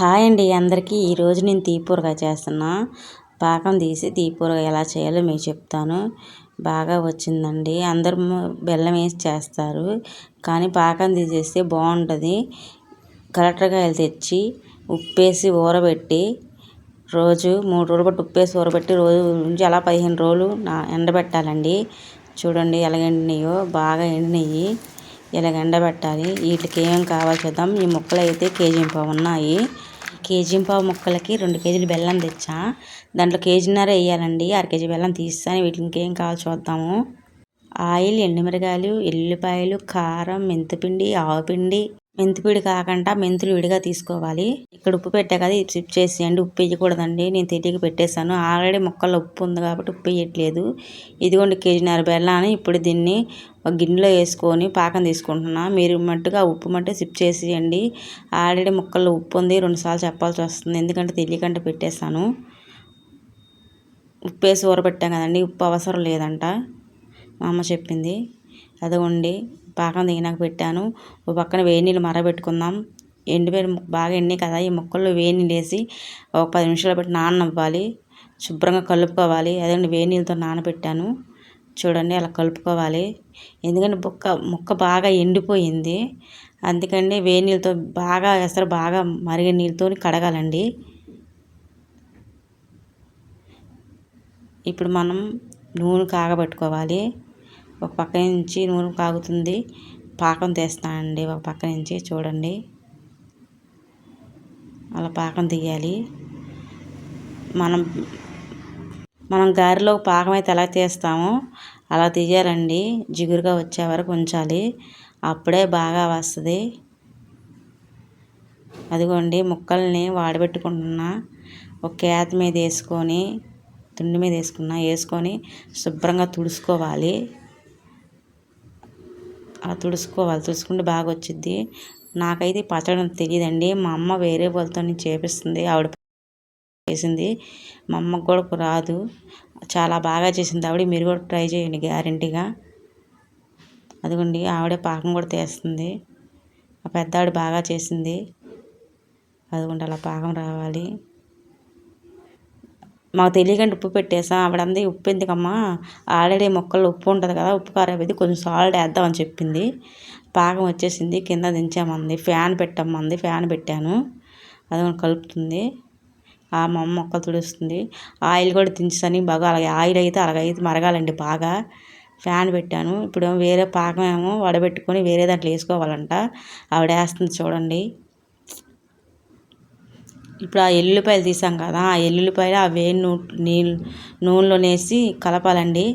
Hi అండి అందరికీ. ఈరోజు నేను తీపూరగా చేస్తున్నా. పాకం తీసి తీపూరగా ఎలా చేయాలో మీకు చెప్తాను. బాగా వచ్చిందండి. అందరూ బెల్లం వేసి చేస్తారు. కానీ పాకం తీసేస్తే బాగుంటుంది. కలెక్టర్కాయలు తెచ్చి ఉప్పేసి ఊరబెట్టి రోజు మూడు రోజులు బట్టి ఉప్పేసి ఊరబెట్టి రోజు నుంచి అలా పదిహేను రోజులు నా ఎండబెట్టాలండి. చూడండి ఎలా ఎండినాయో. బాగా ఎండినాయి. ఇలాగ ఎండబెట్టాలి. వీటికి ఏమేమి కావాలి చూద్దాం. ఈ ముక్కలు అయితే కేజీ పావు ఉన్నాయి. కేజీ పావు ముక్కలకి రెండు కేజీలు బెల్లం తెచ్చా. దాంట్లో కేజీన్నర వేయాలండి. అర కేజీ బెల్లం తీస్తాను. వీటికి ఇంకేం కావాలి చూద్దాము. ఆయిల్ ఎండుమిరగాయలు ఎల్లిపాయలు కారం మెంతిపిండి ఆవపిండి మెంతిపిండి కాకుండా మెంతులు విడిగా తీసుకోవాలి. ఇక్కడ ఉప్పు పెట్టా కదా ఇది సిప్ చేసేయండి. ఉప్పు వేయకూడదండి. నేను తెలియక పెట్టేశాను. ఆల్రెడీ ముక్కల్లో ఉప్పు ఉంది కాబట్టి ఉప్పు వేయట్లేదు. ఇదిగోండి కేజీన్నర బెల్లాన్ని ఇప్పుడు దీన్ని ఒక గిన్నెలో వేసుకొని పాకం తీసుకుంటున్నా. మీరు మట్టుగా ఉప్పు మట్టు సిప్ చేసేయండి. ఆల్రెడీ ముక్కల్లో ఉప్పు ఉంది. రెండుసార్లు చెప్పాల్సి వస్తుంది. ఎందుకంటే తెలియకుండా పెట్టేశాను. ఉప్పు వేసి ఊరబెట్టాం కదండి. ఉప్పు అవసరం లేదంట. మా అమ్మ చెప్పింది. అదిగోండి. పాకం దిగినాక పెట్టాను. ఓ పక్కన వేడి నీళ్ళు మరబెట్టుకుందాం. ఎండిపోయిన బాగా ఎండి కదా ఈ ముక్కల్లో వేడి నీళ్ళు వేసి ఒక పది నిమిషాలు పెట్టి నాననివ్వాలి. శుభ్రంగా కలుపుకోవాలి. అదండి వేడి నీళ్ళతో నానబెట్టాను. చూడండి అలా కలుపుకోవాలి. ఎందుకంటే బుక్క ముక్క బాగా ఎండిపోయింది. అందుకని వేడి నీళ్ళతో బాగా ఎసరు బాగా మరిగే నీళ్ళతో కడగాలండి. ఇప్పుడు మనం నూనె కాగబెట్టుకోవాలి. ఒక పక్క నుంచి నూనె కాగుతుంది. పాకం తీస్తానండి ఒక పక్క నుంచి చూడండి. అలా పాకం తీయాలి. మనం మనం గారెలో పాకం అయితే ఎలా తీస్తామో అలా తీయాలండి. జిగురుగా వచ్చే వరకు ఉంచాలి. అప్పుడే బాగా వస్తుంది. అదిగోండి ముక్కల్ని వాడబెట్టుకుంటున్నా. ఒక క్యాత్ మీద వేసుకొని తుండి మీద వేసుకున్నా వేసుకొని శుభ్రంగా తుడుచుకోవాలి. అలా తుడుచుకోవాలి. తుడుచుకుంటే బాగా వచ్చిద్ది నాకైతే పచ్చడం తెలియదండి మా అమ్మ వేరే వాళ్ళతో చేపిస్తుంది. ఆవిడ చేసింది. మా అమ్మకు కూడా రాదు. చాలా బాగా చేసింది ఆవిడ. మీరు కూడా ట్రై చేయండి గ్యారంటీగా. అదిగోండి ఆవిడే పాకం కూడా తీస్తుంది. ఆ పెద్ద ఆవిడ బాగా చేసింది. అదిగోండి అలా పాకం రావాలి. మాకు తెలియకుండా ఉప్పు పెట్టేసా. ఆవిడంది ఉప్పు ఎందుకమ్మా? ఆల్రెడీ మొక్కల్లో ఉప్పు ఉంటుంది కదా ఉప్పు కారం కొంచెం సాల్ట్ వేద్దామని చెప్పింది. పాకం వచ్చేసింది కింద దించామంది. ఫ్యాన్ పెట్టమ్మంది ఫ్యాన్ పెట్టాను. అది కలుపుతుంది. ఆ మా అమ్మ మొక్కలు తుడుస్తుంది. ఆయిల్ కూడా దించుతాను బాగా అలాగే ఆయిల్ అయితే అలాగైతే మరగాలండి బాగా. ఫ్యాన్ పెట్టాను. ఇప్పుడు వేరే పాకం ఏమో వడబెట్టుకొని వేరే దాంట్లో వేసుకోవాలంట. ఆవిడ వేస్తుంది చూడండి. ఇప్పుడు ఆ ఎల్లుల్లిపాయలు తీసాం కదా ఆ ఎల్లుల్లిపాయలు ఆ వేడి నూ నీళ్ళు నూనెలో వేసి కలపాలండి.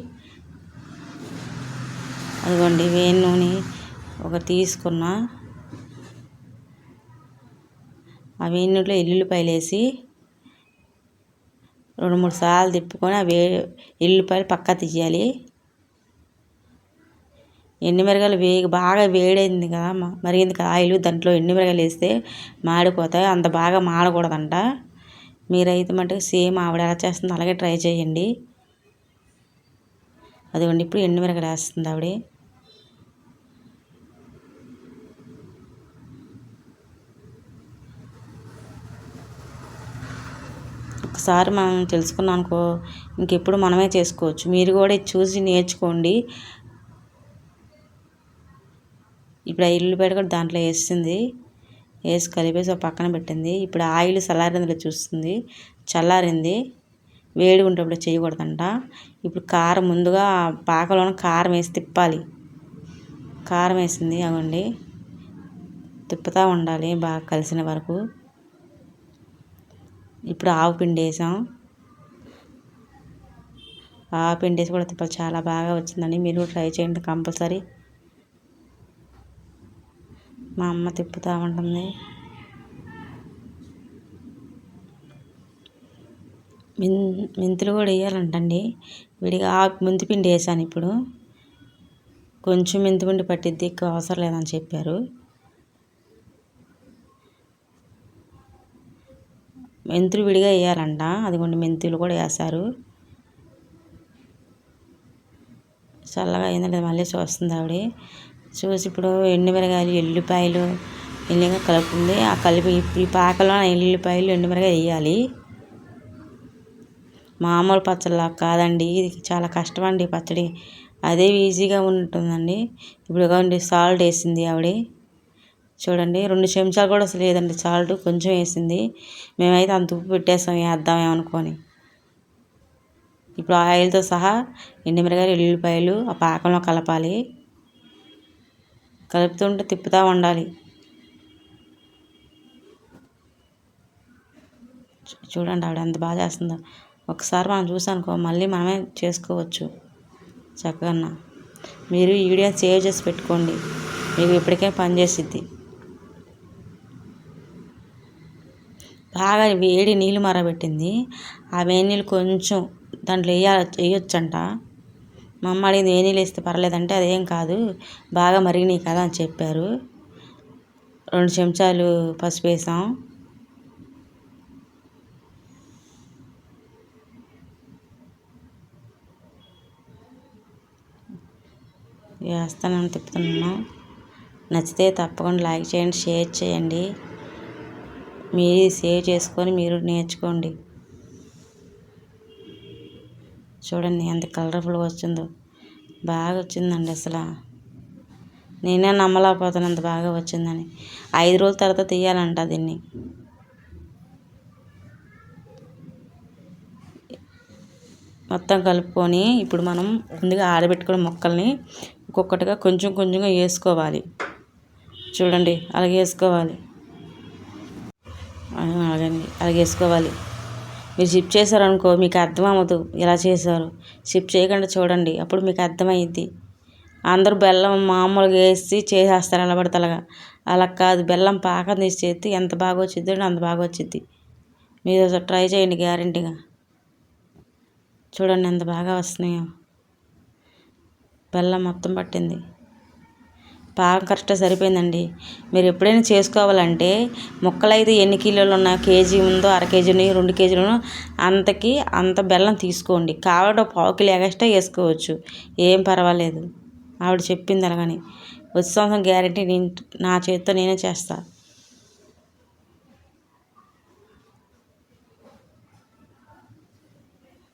అదిగోండి వేడి నూనె ఒక తీసుకున్న. ఆ వేడి నూనెలో ఎల్లుల్లిపాయలు వేసి రెండు మూడు సార్లు తిప్పుకొని ఆ వే ఎల్లుల్లిపాయలు పక్క తీయాలి. ఎండుమిరగాయలు వేగి బాగా వేడైంది కదా మరిగింది కదా ఆయిల్ దాంట్లో ఎండుమిరగాయలు వేస్తే మాడిపోతాయి అంత బాగా మాడకూడదంట. మీరైతే మటుకు సేమ్ ఆవిడ ఎలా చేస్తుందో అలాగే ట్రై చేయండి. అదిగోండి ఇప్పుడు ఎండుమిరగాయలు వేస్తుంది ఆవిడ? ఒకసారి మనం తెలుసుకున్నాం అనుకో ఇంకెప్పుడు మనమే చేసుకోవచ్చు. మీరు కూడా చూసి నేర్చుకోండి. ఇప్పుడు ఆ ఎల్లుల్లిపాయ కూడా దాంట్లో వేసింది. వేసి కలిపేసి ఒక పక్కన పెట్టింది. ఇప్పుడు ఆయిల్ చల్లారిందిలో చూస్తుంది. చల్లారింది. వేడి ఉండేప్పుడు చేయకూడదంట. ఇప్పుడు కారం ముందుగా పాకలోన కారం వేసి తిప్పాలి. కారం వేసింది అవండి తిప్పుతూ ఉండాలి బాగా కలిసిన వరకు. ఇప్పుడు ఆవు పిండి వేసాం. ఆవు పిండి వేసి కూడా తిప్పాలి. చాలా బాగా వచ్చిందండి. మీరు ట్రై చేయండి కంపల్సరీ. మా అమ్మ తిప్పుతూ ఉంటుంది. మిన్ మెంతులు కూడా వేయాలంటండి. విడిగా మెంతిపిండి వేసాను ఇప్పుడు. కొంచెం మెంతిపిండి పట్టిద్ది ఎక్కువ అవసరం లేదని చెప్పారు. మెంతులు విడిగా వేయాలంట. అదిగోండి మెంతులు కూడా వేసారు చల్లగా అయిందంటే మళ్ళీ చూస్తుంది ఆవిడ. చూసి ఇప్పుడు ఎండుమిరగాయలు ఎల్లిపాయలు ఎల్లిగా కలుపుతుంది. ఆ కలిపి ఈ పాకలో ఎల్లిపాయలు ఎండుమిరగా వేయాలి. మామూలు పచ్చడిలా కాదండి. ఇది చాలా కష్టం అండి పచ్చడి. అదే ఈజీగా ఉంటుందండి. ఇప్పుడు కావండి సాల్ట్ వేసింది ఆవిడ. చూడండి రెండు చెంచాలు కూడా అసలు లేదండి సాల్ట్. కొంచెం వేసింది. మేమైతే అంత ఉప్పు పెట్టేసాం వేద్దామేమనుకొని ఇప్పుడు ఆయిల్తో సహా ఎండుమిరగాయలు ఎల్లుల్లిపాయలు ఆ పాకంలో కలపాలి. కలుపుతుంటే తిప్పుతూ ఉండాలి. చూడండి ఆవిడ ఎంత బాగా చేస్తుందో. ఒకసారి మనం చూసానుకో మళ్ళీ మనమే చేసుకోవచ్చు. చక్కగా మీరు ఈ వీడియో సేవ్ చేసి పెట్టుకోండి. మీకు ఇప్పటికే పనిచేసిద్ది బాగా వేడి నీళ్ళు మరబెట్టింది ఆ వేడి నీళ్ళు కొంచెం దాంట్లో వేయాలి వేయొచ్చంట. మా అమ్మ అడిగింది ఏ నీళ్ళు వేస్తే పర్లేదంటే అదేం కాదు. బాగా మరిగినాయి కదా అని చెప్పారు. రెండు చెంచాలు పసుపు వేసాం. వేస్తానని తిప్పుతున్నాను నచ్చితే తప్పకుండా లైక్ చేయండి షేర్ చేయండి. మీరు సేవ్ చేసుకొని మీరు నేర్చుకోండి. చూడండి ఎంత కలర్ఫుల్గా వచ్చిందో. బాగా వచ్చిందండి అసలు. నేనే నమ్మలేకపోతాను అంత బాగా వచ్చిందని. ఐదు రోజుల తర్వాత తీయాలంట దీన్ని. మొత్తం కలుపుకొని ఇప్పుడు మనం ముందుగా ఆడబెట్టుకున్న మొక్కల్ని ఒక్కొక్కటిగా కొంచెం కొంచెంగా వేసుకోవాలి. చూడండి అలాగే వేసుకోవాలి. అలాగండి అలాగే వేసుకోవాలి. మీరు షిఫ్ట్ చేశారనుకో మీకు అర్థం అవ్వదు ఎలా చేశారు. షిఫ్ట్ చేయకుండా చూడండి అప్పుడు మీకు అర్థమైద్ది అందరూ బెల్లం మామూలుగా వేసి చేసేస్తారు ఎలా పడితే అలాగా అలా కాదు బెల్లం పాకం తీసి చేస్తే ఎంత బాగా వచ్చిద్దో అంత బాగా వచ్చిద్ది. మీరు ట్రై చేయండి గ్యారంటీగా. చూడండి ఎంత బాగా వస్తున్నాయో. బెల్లం మొత్తం పట్టింది. పాకం కరెక్ట్గా సరిపోయిందండి. మీరు ఎప్పుడైనా చేసుకోవాలంటే ముక్కలైతే ఎన్ని కిలోలు ఉన్న కేజీ ఉందో అర కేజీని రెండు కేజీలు అంతకి అంత బెల్లం తీసుకోండి. కావాలంటే పావు కిలో ఎగస్ట్రా వేసుకోవచ్చు. ఏం పర్వాలేదు. ఆవిడ చెప్పింది అలాగని. వచ్చే సంవత్సరం గ్యారంటీ నేను నా చేతితో నేనే చేస్తా.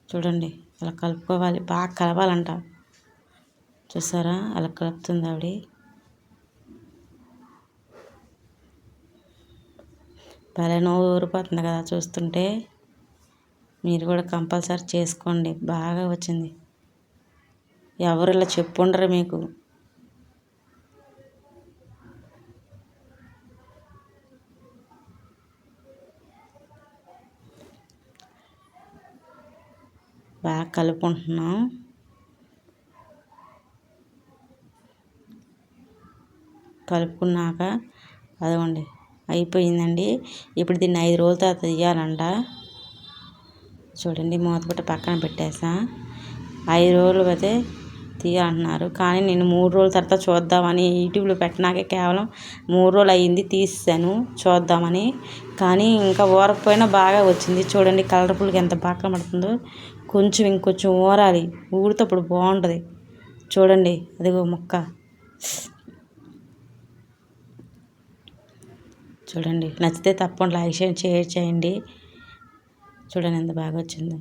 చూడండి అలా కలుపుకోవాలి. బాగా కలవాలంట చూసారా? అలా కలుపుతుంది ఆవిడ. భలే ఊరిపోతుంది కదా చూస్తుంటే. మీరు కూడా కంపల్సరీ చేసుకోండి. బాగా వచ్చింది. ఎవరు ఇలా చెప్పుండరు మీకు. బాగా కలుపుకుంటున్నాం. కలుపుకున్నాక అదిగోండి. అయిపోయిందండి. ఇప్పుడు దీన్ని ఐదు రోజుల తర్వాత తీయాలంట చూడండి మూతపెట్టి పక్కన పెట్టేసా. ఐదు రోజులు అయితే తీయాలంటున్నారు. కానీ నేను మూడు రోజుల తర్వాత చూద్దామని యూట్యూబ్లో పెట్టినాకే కేవలం మూడు రోజులు అయ్యింది తీసాను చూద్దామని. కానీ ఇంకా ఊరకపోయినా బాగా వచ్చింది. చూడండి కలర్ఫుల్గా ఎంత బాగా పడుతుందో కొంచెం ఇంకొంచెం ఊరాలి. ఊరితప్పుడు బాగుంటుంది. చూడండి అదిగో ముక్క. చూడండి. నచ్చితే తప్పకుండా లైక్ షేర్ చేయండి. చూడండి ఎంత బాగా వచ్చిందో.